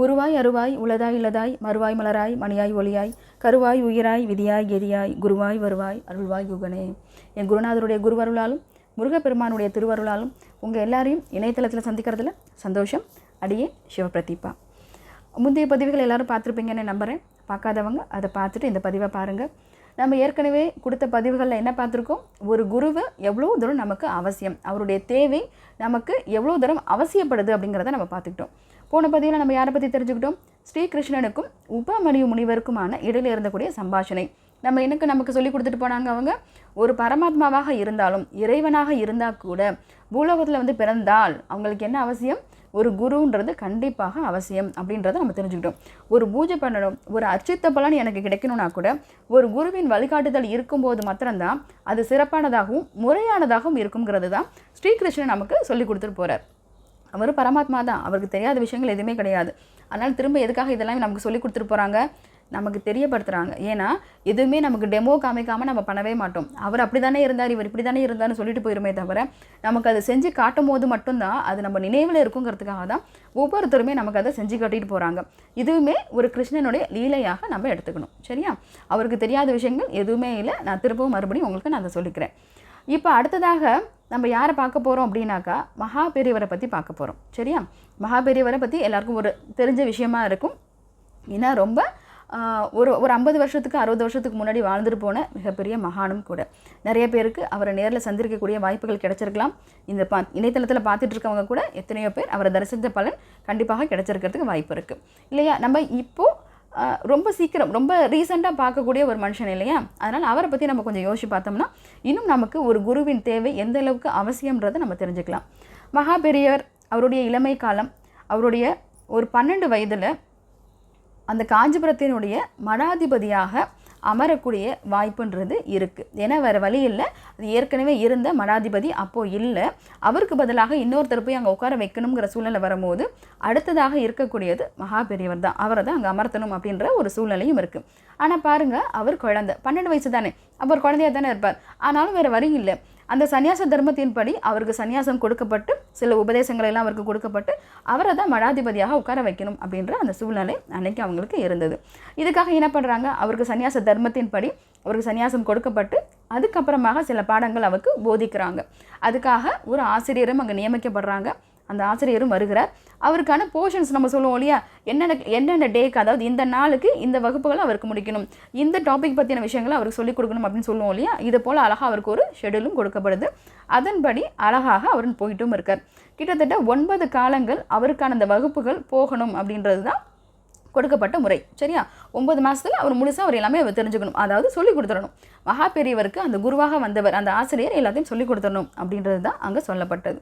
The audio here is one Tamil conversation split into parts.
உருவாய் அருவாய் உளதாய் இலதாய் மறுவாய் மலராய் மணியாய் ஒளியாய் கருவாய் உயிராய் விதியாய் கெதியாய் குருவாய் வருவாய் அருள்வாய் யுகனே. என் குருநாதருடைய குருவருளாலும் முருகப்பெருமானுடைய திருவருளாலும் உங்கள் எல்லாரையும் இணையதளத்தில் சந்திக்கிறதுல சந்தோஷம். அடியே சிவபிரதீபா முந்தைய பதிவுகள் எல்லோரும் பார்த்துருப்பீங்கன்னு நம்புகிறேன் பார்க்காதவங்க அதை பார்த்துட்டு இந்த பதிவை பாருங்கள் நம்ம ஏற்கனவே கொடுத்த பதிவுகளில் என்ன பார்த்துருக்கோம்? ஒரு குருவை எவ்வளோ தூரம் நமக்கு அவசியம்? அவருடைய தேவை நமக்கு எவ்வளோ தூரம் அவசியப்படுது அப்படிங்கிறத நம்ம பார்த்துக்கிட்டோம். போன பதிவில் நம்ம யாரை பற்றி தெரிஞ்சுக்கிட்டோம்? ஸ்ரீகிருஷ்ணனுக்கும் உபமணிய முனிவருக்குமான இடையில் இருந்தக்கூடிய சம்பாஷணை. நம்ம எனக்கு நமக்கு சொல்லி கொடுத்துட்டு போனாங்க அவங்க ஒரு பரமாத்மாவாக இருந்தாலும் இறைவனாக இருந்தால் கூட பூலோகத்தில் வந்து பிறந்தால் அவங்களுக்கு என்ன அவசியம்? ஒரு குருன்றது கண்டிப்பாக அவசியம் அப்படின்றத நம்ம தெரிஞ்சுக்கிட்டோம். ஒரு பூஜை பண்ணணும் ஒரு அச்சித்த பலன் எனக்கு கிடைக்கணும்னா கூட ஒரு குருவின் வழிகாட்டுதல் இருக்கும்போது மாத்திரம்தான் அது சிறப்பானதாகவும் முறையானதாகவும் இருக்குங்கிறது தான் ஸ்ரீகிருஷ்ணன் நமக்கு சொல்லி கொடுத்துட்டு போகிறார் அவர் பரமாத்மா தான். அவருக்கு தெரியாத விஷயங்கள் எதுவுமே கிடையாது. அதனால் திரும்ப எதுக்காக இதெல்லாம் நமக்கு சொல்லி கொடுத்துட்டு போகிறாங்க நமக்கு தெரியப்படுத்துகிறாங்க ஏன்னா எதுவுமே நமக்கு டெமோ காமிக்காமல் நம்ம பண்ணவே மாட்டோம். அவர் அப்படி தானே இருந்தார் இவர் இப்படி தானே இருந்தார்னு சொல்லிட்டு போயிருமே தவிர நமக்கு அதை செஞ்சு காட்டும் போது மட்டும்தான் அது நம்ம நினைவில் இருக்குங்கிறதுக்காக தான் ஒவ்வொருத்தருமே நமக்கு அதை செஞ்சு காட்டிட்டு போகிறாங்க இதுவுமே ஒரு கிருஷ்ணனுடைய லீலையாக நம்ம எடுத்துக்கணும். சரியா? அவருக்கு தெரியாத விஷயங்கள் எதுவுமே இல்லை. நான் திரும்பவும் மறுபடியும் உங்களுக்கு நான் அதை சொல்லிக்கிறேன். இப்போ அடுத்ததாக நம்ம யாரை பார்க்க போகிறோம் அப்படின்னாக்கா மகா பெரியவரை பற்றி பார்க்க போகிறோம் சரியா? மகா பெரியவரை பற்றி எல்லாருக்கும் ஒரு தெரிஞ்ச விஷயமா இருக்கும். ஏன்னா ரொம்ப ஒரு ஒரு ஐம்பது வருஷத்துக்கு அறுபது வருஷத்துக்கு முன்னாடி வாழ்ந்துட்டு போன மிகப்பெரிய மகானும் கூட. நிறைய பேருக்கு அவரை நேரில் சந்திருக்கக்கூடிய வாய்ப்புகள் கிடைச்சிருக்கலாம். இந்த பா இணையதளத்தில் பார்த்துட்டு இருக்கவங்க கூட எத்தனையோ பேர் அவரை தரிசித்த பலன் கண்டிப்பாக கிடச்சிருக்கிறதுக்கு வாய்ப்பு இருக்குது இல்லையா? நம்ம இப்போது ரொம்ப சீக்கிரம் ரொம்ப ரீசெண்டாக பார்க்கக்கூடிய ஒரு மனுஷன் இல்லையா? அதனால் அவரை பற்றி நம்ம கொஞ்சம் யோசிச்சு பார்த்தோம்னா இன்னும் நமக்கு ஒரு குருவின் தேவை எந்த அளவுக்கு அவசியம்ன்றதை நம்ம தெரிஞ்சுக்கலாம். மகாபெரியவர் அவருடைய இளமை காலம் அவருடைய ஒரு பன்னெண்டு வயதில் அந்த காஞ்சிபுரத்தினுடைய மடாதிபதியாக அமரக்கூடிய வாய்ப்புன்றது இருக்குது ஏன்னா வேறு வழி இல்லை. அது ஏற்கனவே இருந்த மடாதிபதி அப்போது இல்லை. அவருக்கு பதிலாக இன்னொருத்தர் போய் அங்கே உட்கார வைக்கணுங்கிற சூழ்நிலை வரும்போது அடுத்ததாக இருக்கக்கூடியது மகா பெரியவர் தான். அவரை தான் அங்கே அமர்த்தணும் அப்படின்ற ஒரு சூழ்நிலையும் இருக்குது ஆனால் பாருங்கள் அவர் குழந்தை. பன்னெண்டு வயசு தானே. அவர் குழந்தையாக தானே இருப்பார். ஆனாலும் வேறு வழி இல்லை. அந்த சன்னியாச தர்மத்தின்படி அவருக்கு சன்னியாசம் கொடுக்கப்பட்டு சில உபதேசங்கள் எல்லாம் அவருக்கு கொடுக்கப்பட்டு அவரை தான் மடாதிபதியாக உட்கார வைக்கணும் அப்படின்ற அந்த சூழ்நிலை அன்னைக்கு அவங்களுக்கு இருந்தது. இதுக்காக என்ன பண்ணுறாங்க அவருக்கு சன்னியாச தர்மத்தின்படி அவருக்கு சன்னியாசம் கொடுக்கப்பட்டு அதுக்கப்புறமாக சில பாடங்கள் அவருக்கு போதிக்கிறாங்க. அதுக்காக ஒரு ஆசிரியரும் அங்கே நியமிக்கப்படுறாங்க. அந்த ஆசிரியரும் வருகிறார். அவருக்கான போர்ஷன்ஸ் நம்ம சொல்லுவோம் இல்லையா? என்னென்ன என்னென்ன டேக்கு அதாவது இந்த நாளுக்கு இந்த வகுப்புகளை அவருக்கு முடிக்கணும். இந்த டாபிக் பற்றின விஷயங்களை அவருக்கு சொல்லிக் கொடுக்கணும் அப்படின்னு சொல்லுவோம் இல்லையா? இது போல் அழகாக அவருக்கு ஒரு ஷெடியூலும் கொடுக்கப்படுது. அதன்படி அழகாக அவர் போயிட்டும் இருக்கார். கிட்டத்தட்ட ஒன்பது காலங்கள் அவருக்கான அந்த வகுப்புகள் போகணும் அப்படின்றது தான் கொடுக்கப்பட்ட முறை. சரியா? ஒம்பது மாதத்தில் அவர் முழுசாக அவர் எல்லாமே அவர் தெரிஞ்சுக்கணும். அதாவது சொல்லிக் கொடுத்துடணும். மகா பெரியவருக்கு அந்த குருவாக வந்தவர் அந்த ஆசிரியர் எல்லாத்தையும் சொல்லி கொடுத்துடணும் அப்படின்றது தான் அங்கே சொல்லப்பட்டது.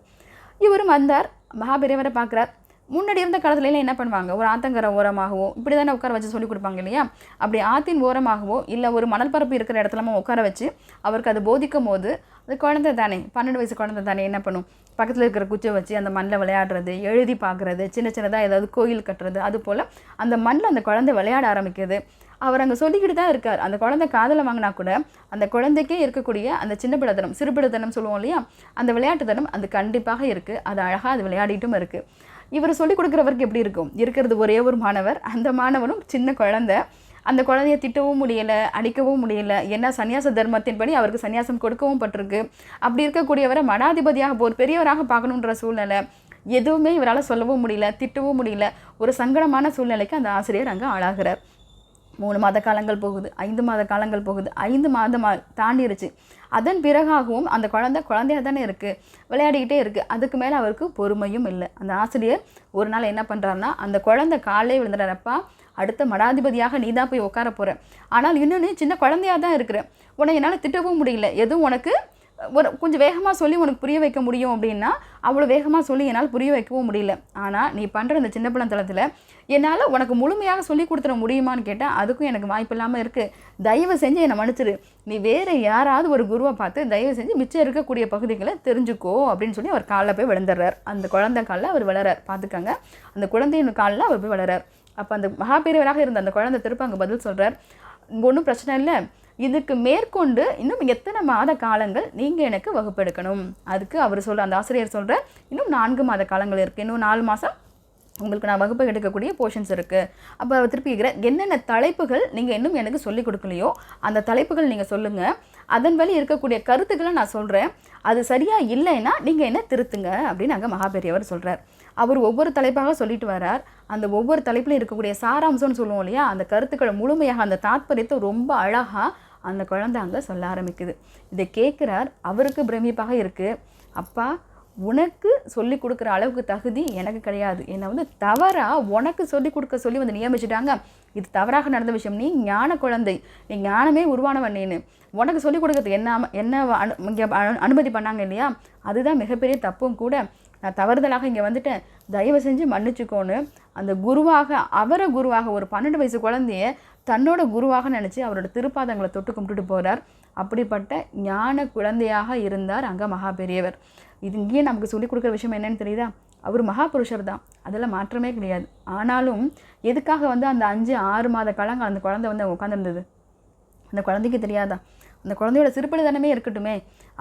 இவரும் வந்தார். மகாபெரியவரை பார்க்குறார். முன்னாடி இருந்த காலத்துலலாம் என்ன பண்ணுவாங்க? ஒரு ஆத்தங்கரை ஓரமாகவோ இப்படி தானே உட்கார வச்சு சொல்லி கொடுப்பாங்க இல்லையா? அப்படி ஆத்தின் ஓரமாகவோ இல்லை ஒரு மணல் பரப்பு இருக்கிற இடத்துலமா உட்கார வச்சு அவருக்கு அது போதிக்கும் போது அது குழந்தை தானே பன்னெண்டு வயசு குழந்தை தானே என்ன பண்ணும்? பக்கத்தில் இருக்கிற குச்சை வச்சு அந்த மண்ணில் விளையாடுறது எழுதி பார்க்குறது சின்ன சின்னதாக ஏதாவது கோயில் கட்டுறது அது போல் அந்த மண்ணில் அந்த குழந்தை விளையாட ஆரம்பிக்குது அவர் அங்கே சொல்லிக்கிட்டு தான் இருக்கார். அந்த குழந்தை காதலை வாங்கினா கூட அந்த குழந்தைக்கே இருக்கக்கூடிய அந்த சின்ன பிள்ளைத்தனம் சிறுபிள்ளைத்தனம் சொல்லுவோம் இல்லையா? அந்த விளையாட்டுத்தனம் அது கண்டிப்பாக இருக்குது அது அழகாக அது விளையாடிட்டும் இருக்குது இவர் சொல்லிக் கொடுக்குறவருக்கு எப்படி இருக்கும்? இருக்கிறது ஒரே ஒரு மாணவர். அந்த மாணவனும் சின்ன குழந்தை. அந்த குழந்தைய திட்டவும் முடியல அடிக்கவும் முடியல. ஏன்னா சன்னியாச தர்மத்தின்படி அவருக்கு சன்னியாசம் கொடுக்கவும் பட்டிருக்கு. அப்படி இருக்கக்கூடியவரை மடாதிபதியாக ஒரு பெரியவராக பார்க்கணுன்ற சூழ்நிலை. எதுவுமே இவரால் சொல்லவும் முடியல திட்டவும் முடியல. ஒரு சங்கடமான சூழ்நிலைக்கு அந்த ஆசிரியர் அங்கே ஆளாகிறார். மூணு மாத காலங்கள் போகுது ஐந்து மாத காலங்கள் போகுது ஐந்து மாதம் தாண்டிருச்சு. அதன் பிறகாகவும் அந்த குழந்தை குழந்தையாக தானே இருக்குது விளையாடிக்கிட்டே இருக்குது அதுக்கு மேலே அவருக்கு பொறுமையும் இல்லை. அந்த ஆசிரியர் ஒரு நாள் என்ன பண்ணுறாருன்னா அந்த குழந்தை காலையே விழுந்துடுறப்பா அடுத்த மடாதிபதியாக நீ தான் போய் உட்கார போகிற ஆனால் இன்னொன்று சின்ன குழந்தையாக தான் இருக்கிற. உன்னை என்னால் திட்டவும் முடியல. எதுவும் உனக்கு ஒரு கொஞ்சம் வேகமாக சொல்லி உனக்கு புரிய வைக்க முடியும் அப்படின்னா அவ்வளோ வேகமாக சொல்லி என்னால் புரிய வைக்கவும் முடியல. ஆனால் நீ பண்ணுற இந்த சின்ன பிள்ளைத்தளத்தில் என்னால் உனக்கு முழுமையாக சொல்லி கொடுத்துட முடியுமான்னு கேட்டால் அதுக்கும் எனக்கு வாய்ப்பு இல்லாமல் இருக்குது தயவு செஞ்சு என்னை மன்னிச்சிரு. நீ வேறு யாராவது ஒரு குருவை பார்த்து தயவு செஞ்சு மிச்சம் இருக்கக்கூடிய பகுதிகளை தெரிஞ்சுக்கோ அப்படின்னு சொல்லி அவர் காலில் போய் விழுந்துடுறார். அந்த குழந்தை காலில் அவர் வளரார். பார்த்துக்காங்க. அந்த குழந்தையின் காலில் அவர் போய் வளரார். அப்போ அந்த மகாபீரவராக இருந்த அந்த குழந்தை திரும்ப அங்கே பதில் சொல்கிறார் ஒன்றும் பிரச்சனை இல்லை. இதுக்கு மேற்கொண்டு இன்னும் எத்தனை மாத காலங்கள் நீங்கள் எனக்கு வகுப்பெடுக்கணும்? அதுக்கு அவர் சொல்கிற அந்த ஆசிரியர் சொல்கிற இன்னும் நான்கு மாத காலங்கள் இருக்குது இன்னும் நாலு மாதம் உங்களுக்கு நான் வகுப்பு எடுக்கக்கூடிய போர்ஷன்ஸ் இருக்குது அப்போ திருப்பி என்னென்ன தலைப்புகள் நீங்கள் இன்னும் எனக்கு சொல்லிக் கொடுக்கலையோ அந்த தலைப்புகள் நீங்கள் சொல்லுங்கள் அதன் வழி இருக்கக்கூடிய கருத்துக்களை நான் சொல்கிறேன் அது சரியாக இல்லைன்னா நீங்கள் என்ன திருத்துங்க? அப்படின்னு அங்கே மகாபெரியவர் சொல்கிறார் அவர் ஒவ்வொரு தலைப்பாக சொல்லிட்டு வரார். அந்த ஒவ்வொரு தலைப்பிலும் இருக்கக்கூடிய சாராம்சம்னு சொல்லுவோம் இல்லையா? அந்த கருத்துக்களை முழுமையாக அந்த தாத்பரியத்தை ரொம்ப அழகாக அந்த குழந்தை அங்கே சொல்ல ஆரம்பிக்குது. இதை கேட்குறார் அவருக்கு பிரமிப்பாக இருக்குது அப்பா உனக்கு சொல்லி கொடுக்குற அளவுக்கு தகுதி எனக்கு கிடையாது. என்னை வந்து தவறாக உனக்கு சொல்லி கொடுக்க சொல்லி வந்து நியமிச்சிட்டாங்க. இது தவறாக நடந்த விஷயம். நீ ஞான குழந்தை. நீ ஞானமே உருவானவன் நீனு. உனக்கு சொல்லி கொடுக்கறது என்ன என்ன அனு இங்கே அனு- அனுமதி பண்ணாங்க இல்லையா? அதுதான் மிகப்பெரிய தப்பும் கூட. நான் தவறுதலாக இங்கே வந்துட்டேன். தயவு செஞ்சு மன்னிச்சுக்கோன்னு அந்த குருவாக அவரை குருவாக ஒரு பன்னெண்டு வயசு குழந்தைய தன்னோட குருவாக நினச்சி அவரோட திருப்பாதங்களை தொட்டு கும்பிட்டுட்டு போகிறார் அப்படிப்பட்ட ஞான குழந்தையாக இருந்தார் அங்கே மகா பெரியவர் இது இங்கேயே நமக்கு சொல்லிக் கொடுக்குற விஷயம் என்னன்னு தெரியுதா? அவர் மகாபுருஷர் தான். அதில் மாற்றமே கிடையாது. ஆனாலும் எதுக்காக வந்து அந்த அஞ்சு ஆறு மாத காலங்கள் அந்த குழந்தை வந்து உட்காந்துருந்தது அந்த குழந்தைக்கு தெரியாதா? அந்த குழந்தையோட சிறுபிள்ளைத்தனமே இருக்கட்டுமே.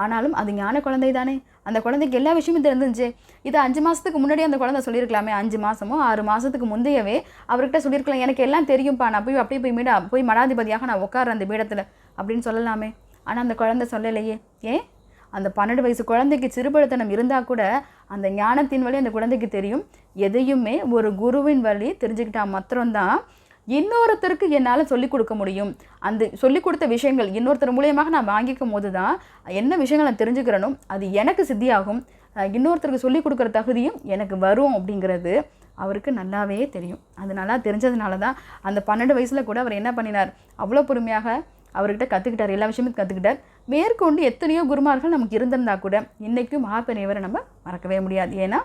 ஆனாலும் அது ஞான குழந்தை தானே? அந்த குழந்தைக்கு எல்லா விஷயமும் தெரிஞ்சிருந்துச்சு. இது அஞ்சு மாதத்துக்கு முன்னாடி அந்த குழந்தை சொல்லியிருக்கலாமே அஞ்சு மாதமோ ஆறு மாதத்துக்கு முந்தையவே அவர்கிட்ட சொல்லியிருக்கலாம். எனக்கு எல்லாம் தெரியும்ப்பா நான் போய் அப்படியே போய் மீடா போய் மடாதிபதியாக நான் உட்கார்றேன் அந்த பீடத்தில் அப்படின்னு சொல்லலாமே. ஆனால் அந்த குழந்தை சொல்லலையே. ஏன் அந்த பன்னெண்டு வயசு குழந்தைக்கு சிறுபடுத்தனம் இருந்தால் கூட அந்த ஞானத்தின் வழி அந்த குழந்தைக்கு தெரியும். எதையுமே ஒரு குருவின் வழி தெரிஞ்சுக்கிட்டா மாத்திரம்தான் இன்னொருத்தருக்கு என்னால் சொல்லிக் கொடுக்க முடியும். அந்த சொல்லிக் கொடுத்த விஷயங்கள் இன்னொருத்தர் மூலியமாக நான் வாங்கிக்கும் போது தான் என்ன விஷயங்கள் நான் தெரிஞ்சுக்கிறேனோ அது எனக்கு சித்தியாகும். இன்னொருத்தருக்கு சொல்லிக் கொடுக்குற தகுதியும் எனக்கு வரும் அப்படிங்கிறது அவருக்கு நல்லாவே தெரியும். அது நல்லா தெரிஞ்சதுனால தான் அந்த பன்னெண்டு வயசில் கூட அவர் என்ன பண்ணினார்? அவ்வளோ பொறுமையாக அவர்கிட்ட கற்றுக்கிட்டார் எல்லா விஷயமும் கற்றுக்கிட்டார் மேற்கொண்டு எத்தனையோ குருமார்கள் நமக்கு இருந்திருந்தா கூட இன்றைக்கும் மகாபெரியவரை நம்ம மறக்கவே முடியாது. ஏன்னா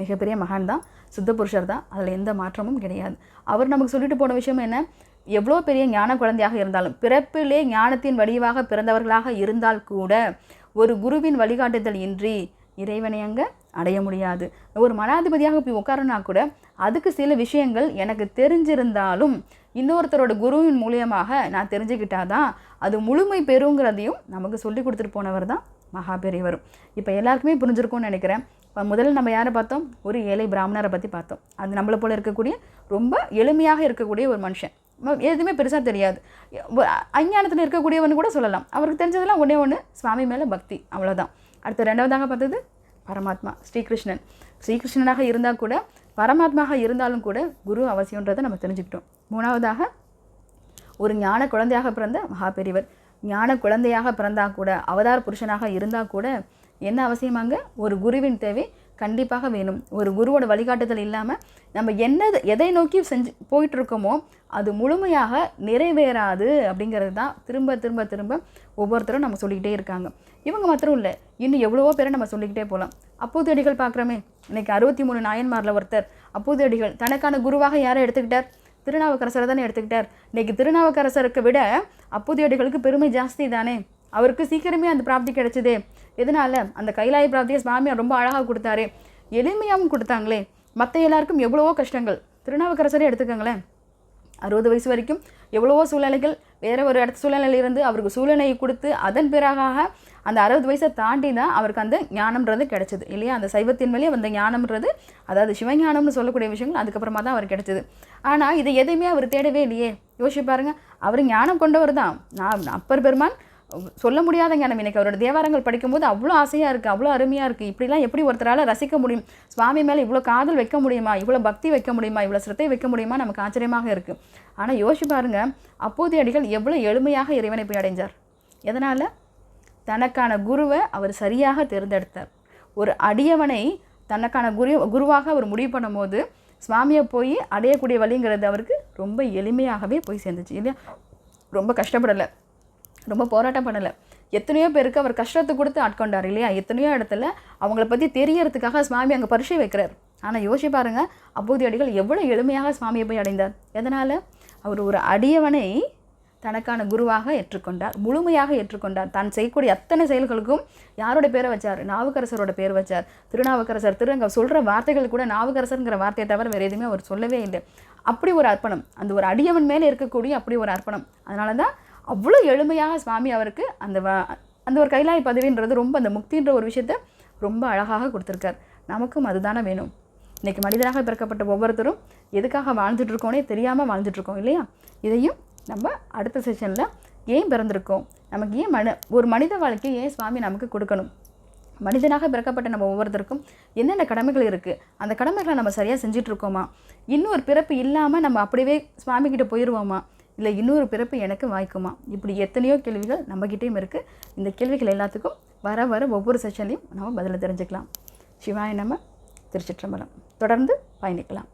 மிகப்பெரிய மகான் தான் சுத்த புருஷர் தான். அதில் எந்த மாற்றமும் கிடையாது. அவர் நமக்கு சொல்லிட்டு போன விஷயம் என்ன? எவ்வளோ பெரிய ஞான குழந்தையாக இருந்தாலும் பிறப்பிலே ஞானத்தின் வடிவாக பிறந்தவர்களாக இருந்தால் கூட ஒரு குருவின் வழிகாட்டுதல் இன்றி இறைவனை அங்கே அடைய முடியாது. ஒரு மனாதிபதியாக போய் உட்காரனா கூட அதுக்கு சில விஷயங்கள் எனக்கு தெரிஞ்சிருந்தாலும் இன்னொருத்தரோட குருவின் மூலியமாக நான் தெரிஞ்சுக்கிட்டாதான் அது முழுமை பெறுங்கிறதையும் நமக்கு சொல்லி கொடுத்துட்டு போனவர் தான் மகாபெரியவரும் இப்போ எல்லாருக்குமே புரிஞ்சிருக்கும்னு நினைக்கிறேன். முதல்ல நம்ம யாரை பார்த்தோம்? ஒரு ஏழை பிராமணரை பற்றி பார்த்தோம். அது நம்மளை போல் இருக்கக்கூடிய ரொம்ப எளிமையாக இருக்கக்கூடிய ஒரு மனுஷன். எதுவுமே பெருசாக தெரியாது. அஞ்ஞானத்தில் இருக்கக்கூடியவன் கூட சொல்லலாம். அவருக்கு தெரிஞ்சதெல்லாம் ஒன்றே ஒன்று சுவாமி மேலே பக்தி. அவ்வளோதான் அடுத்து ரெண்டாவதாக பார்த்தது பரமாத்மா ஸ்ரீகிருஷ்ணன். ஸ்ரீகிருஷ்ணனாக இருந்தால் கூட பரமாத்மாக இருந்தாலும் கூட குரு அவசியன்றதை நம்ம தெரிஞ்சுக்கிட்டோம். மூணாவதாக ஒரு ஞான குழந்தையாக பிறந்த மகா பெரியவர் ஞான குழந்தையாக பிறந்தால் கூட அவதார புருஷனாக இருந்தால் கூட என்ன அவசியமாங்க? ஒரு குருவின் தேவை கண்டிப்பாக வேணும். ஒரு குருவோட வழிகாட்டுதல் இல்லாமல் நம்ம என்னது எதை நோக்கி செஞ்சு போயிட்டுருக்கோமோ அது முழுமையாக நிறைவேறாது அப்படிங்கிறது தான் திரும்ப திரும்ப திரும்ப ஒவ்வொருத்தரும் நம்ம சொல்லிக்கிட்டே இருக்காங்க. இவங்க மாத்திரம் இல்லை இன்னும் எவ்வளவோ பேரை நம்ம சொல்லிக்கிட்டே போகலாம் அப்போதடிகள் பார்க்குறோமே இன்றைக்கி அறுபத்தி மூணு நாயன்மாரில் ஒருத்தர். அப்போதடிகள் தனக்கான குருவாக யாரை எடுத்துக்கிட்டார்? திருநாவுக்கரசரை தானே எடுத்துக்கிட்டார். இன்றைக்கி திருநாவுக்கரசருக்கு விட அப்போதையடிகளுக்கு பெருமை ஜாஸ்தி தானே. அவருக்கு சீக்கிரமே அந்த பிராப்தி கிடைச்சதே. எதனால? அந்த கைலாய பிராப்தியை சுவாமியார் ரொம்ப அழகாக கொடுத்தாரு. எளிமையாகவும் கொடுத்தாங்களே. மற்ற எல்லாருக்கும் எவ்வளவோ கஷ்டங்கள். திருநாவுக்கரசரே எடுத்துக்கோங்களேன். அறுபது வயசு வரைக்கும் எவ்வளவோ சூழ்நிலைகள். வேறு ஒரு இடத்து சூழ்நிலையிலிருந்து அவருக்கு சூழ்நிலையை கொடுத்து அதன் பிறகாக அந்த அறுபது வயசை தாண்டி தான் அவருக்கு அந்த ஞானம்ன்றது கிடைச்சது இல்லையா? அந்த சைவத்தின் மேலே வந்த ஞானம்ன்றது அதாவது சிவஞானம்னு சொல்லக்கூடிய விஷயங்கள் அதுக்கப்புறமா தான் அவர் கிடைச்சது. ஆனால் இதை எதையுமே அவர் தேடவே இல்லையே. யோசிச்சு பாருங்கள் அவர் ஞானம் கொண்டவர் தான். நான் அப்பர் பெருமான் சொல்ல முடியாத ஞானம் எனக்கு அவரோட தேவாரங்கள் படிக்கும்போது அவ்வளோ ஆசையாக இருக்குது அவ்வளோ அருமையாக இருக்குது இப்படிலாம் எப்படி ஒருத்தரால் ரசிக்க முடியும்? சுவாமி மேலே இவ்வளோ காதல் வைக்க முடியுமா? இவ்வளோ பக்தி வைக்க முடியுமா? இவ்வளோ சிரத்தை வைக்க முடியுமா? நமக்கு ஆச்சரியமாக இருக்குது ஆனால் யோசிச்சு பாருங்கள் அப்போதைய அடிகள் எவ்வளோ எளிமையாக இறைவனை போய் அடைஞ்சார். எதனால்? தனக்கான குருவை அவர் சரியாக தேர்ந்தெடுத்தார். ஒரு அடியவனை தனக்கான குரு குருவாக அவர் முடிவு பண்ணும்போது சுவாமியை போய் அடையக்கூடிய வழிங்கிறது அவருக்கு ரொம்ப எளிமையாகவே போய் சேர்ந்துச்சு. இல்லையா? ரொம்ப கஷ்டப்படலை. ரொம்ப போராட்டம் பண்ணலை. எத்தனையோ பேருக்கு அவர் கஷ்டத்தை கொடுத்து ஆட்கொண்டார் இல்லையா? எத்தனையோ இடத்துல அவங்கள பற்றி தெரியறதுக்காக சுவாமி அங்கே பரிசை வைக்கிறார். ஆனால் யோசிச்சு பாருங்கள் அப்போது அடிகள் எவ்வளோ எளிமையாக சுவாமியை போய் அடைந்தார். எதனால்? அவர் ஒரு அடியவனை தனக்கான குருவாக ஏற்றுக்கொண்டார் முழுமையாக ஏற்றுக்கொண்டார். தான் செய்யக்கூடிய அத்தனை செயல்களுக்கும் யாரோட பேரை வச்சார்? நாவுக்கரசரோட பேர் வச்சார். திருநாவுக்கரசர் திரு அங்கே சொல்கிற வார்த்தைகள் கூட நாவுக்கரசருங்கிற வார்த்தையை தவிர வேறு எதுவுமே அவர் சொல்லவே இல்லை. அப்படி ஒரு அர்ப்பணம் அந்த ஒரு அடியவன் மேலே இருக்கக்கூடிய அப்படி ஒரு அர்ப்பணம். அதனால தான் அவ்வளோ எளிமையாக சுவாமி அவருக்கு அந்த வ- அந்த ஒரு கைலாய பதவின்றது ரொம்ப அந்த முக்தின்ற ஒரு விஷயத்த ரொம்ப அழகாக கொடுத்துருக்கார். நமக்கும் அதுதானே வேணும். இன்றைக்கி மனிதனாக பிறக்கப்பட்ட ஒவ்வொருத்தரும் எதுக்காக வாழ்ந்துட்டு இருக்கோனே தெரியாமல் வாழ்ந்துட்டுருக்கோம் இல்லையா? இதையும் நம்ம அடுத்த செஷனில் ஏன் பிறந்திருக்கோம்? நமக்கு ஏன் மன ஒரு மனித வாழ்க்கையை ஏன் சுவாமி நமக்கு கொடுக்கணும்? மனிதனாக பிறக்கப்பட்ட நம்ம ஒவ்வொருத்தருக்கும் என்னென்ன கடமைகள் இருக்குது அந்த கடமைகளை நம்ம சரியாக செஞ்சிட்ருக்கோமா இன்னொரு பிறப்பு இல்லாமல் நம்ம அப்படியே சுவாமிக்கிட்ட போயிடுவோமா இல்லை இன்னொரு பிறப்பு எனக்கு வாய்க்குமா? இப்படி எத்தனையோ கேள்விகள் நம்மக்கிட்டேயும் இருக்குது இந்த கேள்விகள் எல்லாத்துக்கும் வர வர ஒவ்வொரு செஷன்லையும் நம்ம பதிலை தெரிஞ்சுக்கலாம். சிவாய நம்ம திருச்சிற்றம்பலம். தொடர்ந்து பயணிக்கலாம்.